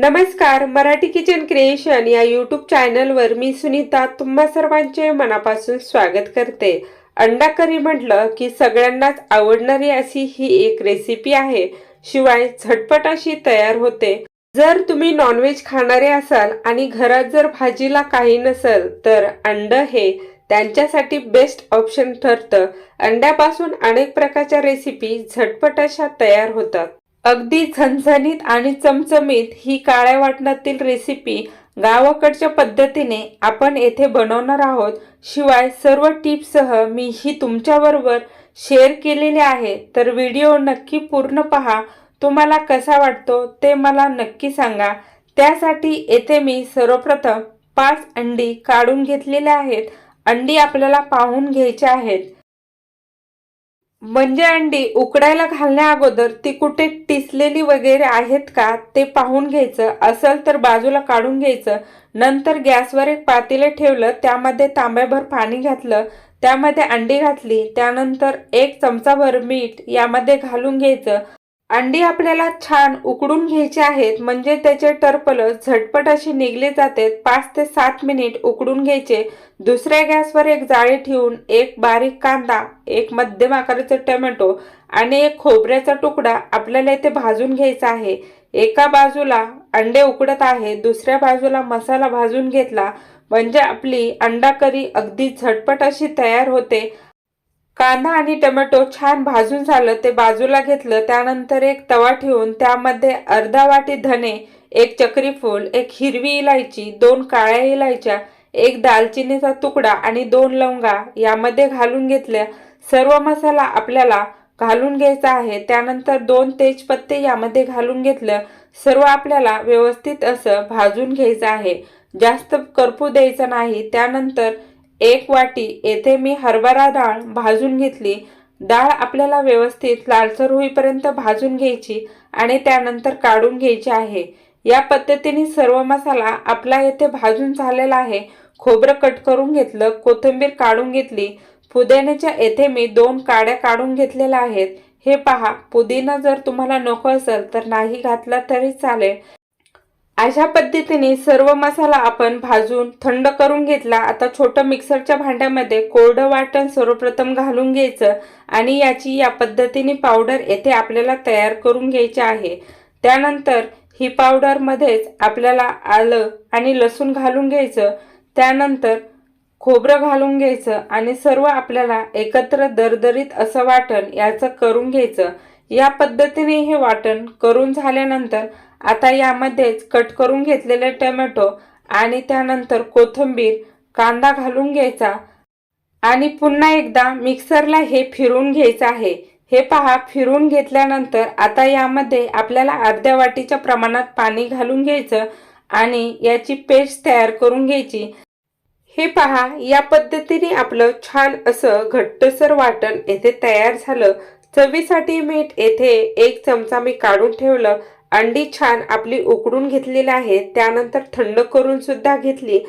नमस्कार Marathi kitchen creation या YouTube चॅनलवर मी सुनीता तुम्हा सर्वांचे मनापासून स्वागत करते. अंडा करी म्हटलं की सगळ्यांनाच आवडणारी अशी ही एक रेसिपी आहे. शिवाय झटपट अशी तयार होते. जर तुम्ही नॉनव्हेज खाणारे असाल आणि घरात जर भाजीला काही नसेल तर अंड हे त्यांच्यासाठी बेस्ट ऑप्शन ठरतं. अंड्यापासून अनेक प्रकारच्या रेसिपी झटपट अशा तयार होतात. अगदी झणझणीत आणि चमचमीत ही काळ्या वाटणातील रेसिपी गावाकडच्या पद्धतीने आपण येथे बनवणार आहोत. शिवाय सर्व टिप्ससह मी ही तुमच्याबरोबर शेअर केलेली आहे. तर व्हिडिओ नक्की पूर्ण पहा. तुम्हाला कसा वाटतो ते मला नक्की सांगा. त्यासाठी येथे मी सर्वप्रथम पाच अंडी काढून घेतलेल्या आहेत. अंडी आपल्याला पाहून घ्यायच्या आहेत. म्हणजे अंडी उकडायला घालण्या अगोदर ती कुठे टिसलेली वगैरे आहेत का ते पाहून घ्यायचं असेल तर बाजूला काढून घ्यायचं नंतर गॅसवर एक पातेले ठेवलं त्यामध्ये तांब्याभर पाणी घातलं त्यामध्ये अंडी घातली त्यानंतर एक चमचाभर मीठ यामध्ये घालून घ्यायचं अंडी आपल्याला छान उकडून घ्यायची आहेत म्हणजे त्याचे टर्पल झटपट अशी निघले जाते पाच ते सात मिनिट उकडून घ्यायचे. दुसऱ्या गॅसवर एक जाळी ठेवून एक बारीक कांदा एक मध्यम आकाराचा टोमॅटो आणि एक खोबऱ्याचा तुकडा आपल्याला इथे भाजून घ्यायचा आहे. एका बाजूला अंडे उकडत आहे दुसऱ्या बाजूला मसाला भाजून घेतला म्हणजे आपली अंडा करी अगदी झटपट अशी तयार होते. कांदा आणि टमॅटो छान भाजून झालं ते बाजूला घेतलं त्यानंतर एक तवा ठेवून त्यामध्ये अर्धा वाटी धने एक चक्रीफूल एक हिरवी इलायची दोन काळ्या इलायच्या एक दालचिनीचा तुकडा आणि दोन लवंगा यामध्ये घालून घेतल्या. सर्व मसाला आपल्याला घालून घ्यायचा आहे. त्यानंतर दोन तेजपत्ते यामध्ये घालून घेतलं. सर्व आपल्याला व्यवस्थित असं भाजून घ्यायचं आहे. जास्त करपू द्यायचं नाही. त्यानंतर एक वाटी येथे मी हरभरा डाळ भाजून घेतली. डाळ आपल्याला व्यवस्थित लालसर होईपर्यंत भाजून घ्यायची आणि त्यानंतर काढून घ्यायची आहे. या पद्धतीने सर्व मसाला आपला येथे भाजून झालेला आहे. खोबरं कट करून घेतलं कोथिंबीर काढून घेतली. पुदिन्याच्या येथे मी दोन काड्या काढून घेतलेल्या आहेत. हे पहा पुदिना जर तुम्हाला नको असेल तर नाही घातला तरी चालेल. अशा पद्धतीने सर्व मसाला आपण भाजून थंड करून घेतला. आता छोटं मिक्सरच्या भांड्यामध्ये कोरडं वाटण सर्वप्रथम घालून घ्यायचं आणि याची या पद्धतीने पावडर येथे आपल्याला तयार करून घ्यायची आहे. त्यानंतर ही पावडरमध्येच आपल्याला आलं आणि लसूण घालून घ्यायचं. त्यानंतर खोबरं घालून घ्यायचं आणि सर्व आपल्याला एकत्र दरदरीत असं वाटण याचं करून घ्यायचं. या पद्धतीने हे वाटण करून झाल्यानंतर आता यामध्येच कट करून घेतलेले टोमॅटो आणि त्यानंतर कोथिंबीर कांदा घालून घ्यायचा आणि पुन्हा एकदा मिक्सरला हे फिरून घ्यायचं आहे. हे पहा फिरून घेतल्यानंतर आता यामध्ये आपल्याला अर्ध्या वाटीच्या प्रमाणात पाणी घालून घ्यायचं आणि याची पेस्ट तयार करून घ्यायची. हे पहा या पद्धतीने आपलं छान असं घट्टसर वाटण येथे तयार झालं. चवीसाठी मीठ येथे एक चमचा मी काढून ठेवलं. अंडी छान आपली उकडून घेतलेली आहे. त्यानंतर थंड करून सुद्धा घेतली.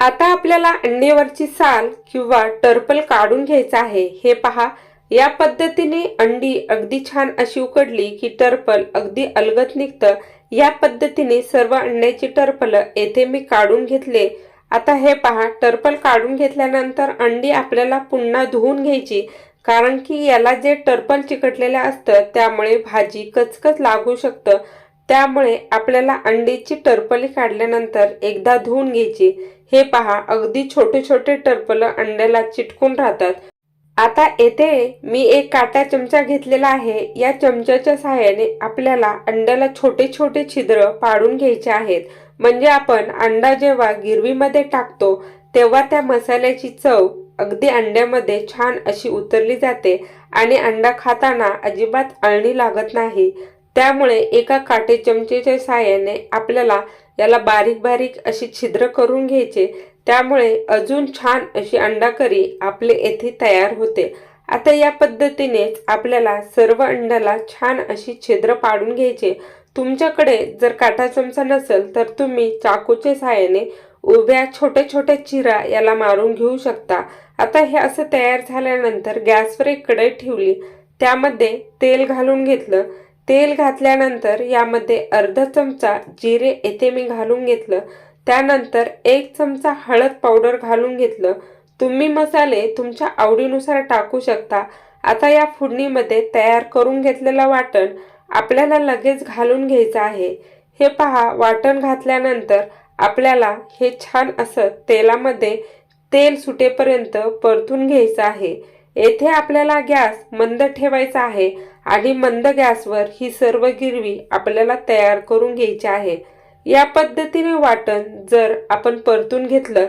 आता आपल्याला अंडीवरची साल किंवा टर्पल काढून घ्यायचं आहे. हे पहा. या पद्धतीने अंडी अगदी छान अशी उकडली की टर्पल अगदी अलगत निघतं. या पद्धतीने सर्व अंड्याची टर्पल येथे मी काढून घेतले. आता हे पहा. टर्पल काढून घेतल्यानंतर अंडी आपल्याला पुन्हा धुवून घ्यायची. कारण की याला जे टर्पल चिकटलेलं असतं त्यामुळे भाजी कचकच लागू शकतं. त्यामुळे आपल्याला अंडीची टर्पली काढल्यानंतर एकदा धुवून घ्यायची. हे पहा अगदी छोटे छोटे टर्पल अंड्याला चिटकून राहतात. आता येथे मी एक काटा चमचा घेतलेला आहे. या चमच्याच्या सहाय्याने आपल्याला अंड्याला छोटे छोटे छिद्र पाडून घ्यायचे आहेत. म्हणजे आपण अंडा जेव्हा गिरवीमध्ये टाकतो तेव्हा त्या मसाल्याची चव अगदी अंड्यामध्ये छान अशी उतरली जाते आणि अंडा खाताना अजिबात अळणी लागत नाही. त्यामुळे एका काटे चमचेच्या साहाय्याने आपल्याला याला बारीक बारीक अशी छिद्र करून घ्यायचे. त्यामुळे अजून छान अशी अंडा करी आपले येथे तयार होते. आता या पद्धतीनेच आपल्याला सर्व अंड्याला छान अशी छिद्र पाडून घ्यायचे. तुमच्याकडे जर काटा चमचा नसेल तर तुम्ही चाकूच्या साहाय्याने उभ्या छोट्या छोट्या चिरा याला मारून घेऊ शकता. आता हे असं तयार झाल्यानंतर गॅसवर एक कढई ठेवली. त्यामध्ये तेल घालून घेतलं. तेल घातल्यानंतर यामध्ये अर्धा चमचा जिरे येथे मी घालून घेतलं. त्यानंतर एक चमचा हळद पावडर घालून घेतलं. तुम्ही मसाले तुमच्या आवडीनुसार टाकू शकता. आता या फोडणीमध्ये तयार करून घेतलेलं वाटण आपल्याला लगेच घालून घ्यायचं आहे. हे पहा वाटण घातल्यानंतर आपल्याला हे छान असं तेलामध्ये तेल सुटेपर्यंत परतून घ्यायचं आहे. येथे आपल्याला गॅस मंद ठेवायचा आहे आणि मंद गॅसवर ही सर्व गिरवी आपल्याला तयार करून घ्यायची आहे. या पद्धतीने वाटण जर आपण परतून घेतलं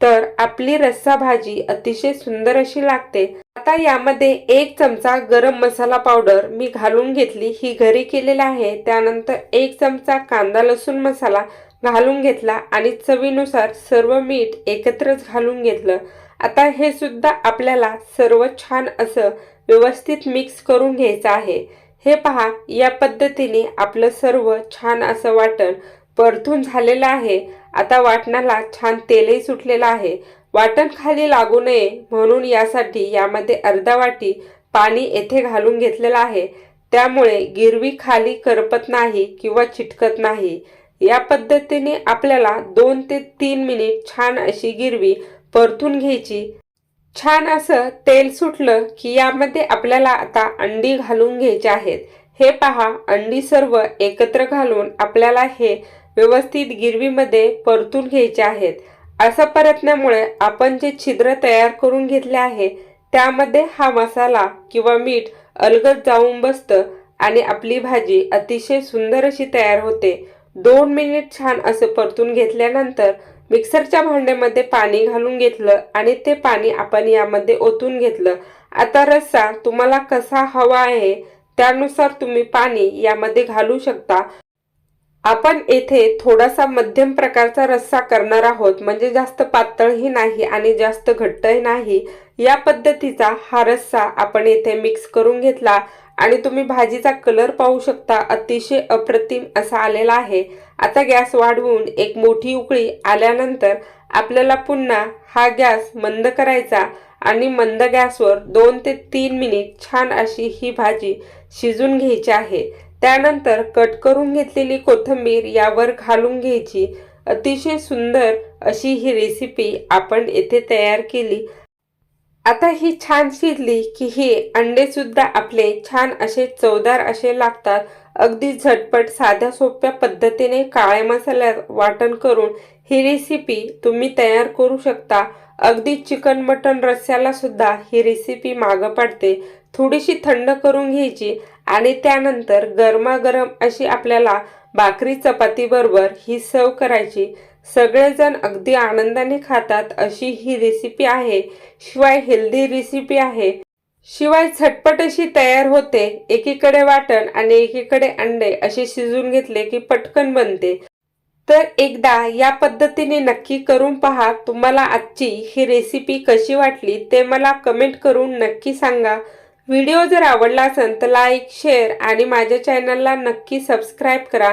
तर आपली रस्सा भाजी अतिशय सुंदर अशी लागते. आता यामध्ये एक चमचा गरम मसाला पावडर मी घालून घेतली ही घरी केलेला आहे. त्यानंतर एक चमचा कांदा लसूण मसाला घालून घेतला आणि चवीनुसार सर्व मीठ एकत्रच घालून घेतलं. आता हे सुद्धा आपल्याला सर्व छान असं व्यवस्थित मिक्स करून घ्यायचं आहे. हे पहा या पद्धतीने आपलं सर्व छान असं वाटण परतून झालेलं आहे. आता वाटणाला छान तेलही सुटलेलं आहे. वाटण खाली लागू नये म्हणून यासाठी यामध्ये अर्धा वाटी पाणी येथे घालून घेतलेलं आहे. त्यामुळे गिरवी खाली करपत नाही किंवा चिटकत नाही. या पद्धतीने आपल्याला दोन ते तीन मिनिट छान अशी गिरवी परतून घ्यायची. छान असं तेल सुटलं की यामध्ये आपल्याला आता अंडी घालून घ्यायचे आहेत. हे पहा अंडी सर्व एकत्र घालून आपल्याला हे व्यवस्थित गिरवीमध्ये परतून घ्यायचे आहेत. असं परतण्यामुळे आपण जे छिद्र तयार करून घेतले आहे त्यामध्ये हा मसाला किंवा मीठ अलगद जाऊन बसतं आणि आपली भाजी अतिशय सुंदर अशी तयार होते. दोन मिनिट छान असं परतून घेतल्यानंतर मिक्सरच्या भांड्यामध्ये पाणी घालून घेतलं आणि ते पाणी आपण यामध्ये ओतून घेतलं. आता रस्सा तुम्हाला कसा हवा आहे त्यानुसार तुम्ही पाणी यामध्ये घालू शकता. आपण येथे थोडासा मध्यम प्रकारचा रस्सा करणार आहोत म्हणजे जास्त पातळही नाही आणि जास्त घट्टही नाही. या पद्धतीचा हा रस्सा आपण येथे मिक्स करून घेतला. आणि तुम्ही भाजीचा कलर पाहू शकता अतिशय अप्रतिम असा आलेला आहे. आता गॅस वाढवून एक मोठी उकळी आल्यानंतर आपल्याला पुन्हा हा गॅस मंद करायचा आणि मंद गॅसवर दोन ते तीन मिनिट छान अशी ही भाजी शिजून घ्यायची आहे. त्यानंतर कट करून घेतलेली कोथिंबीर यावर घालून घ्यायची. अतिशय सुंदर अशी ही रेसिपी आपण येथे तयार केली. आता ही छान शिजली की ही अंडे सुद्धा आपले छान असे चवदार असे लागतात. अगदी झटपट साध्या सोप्या पद्धतीने काळ्या मसाल्यात वाटण करून ही रेसिपी तुम्ही तयार करू शकता. अगदी चिकन मटन रस्स्याला सुद्धा ही रेसिपी मागं पडते. थोडीशी थंड करून घ्यायची आणि त्यानंतर गरमागरम अशी आपल्याला भाकरी चपाती बरोबर ही सर्व करायची. सगळेजण अगदी आनंदाने खातात अशी ही रेसिपी आहे. शिवाय हेल्दी रेसिपी आहे. शिवाय झटपट अशी तयार होते. एकीकडे वाटण आणि एकीकडे अंडे असे शिजून घेतले की पटकन बनते. तर एकदा या पद्धतीने नक्की करून पहा तुम्हाला आजची ही रेसिपी कशी वाटली ते मला कमेंट करून नक्की सांगा. व्हिडिओ जर आवडला असेल तर लाईक शेअर आणि माझ्या चॅनलला नक्की सबस्क्राईब करा.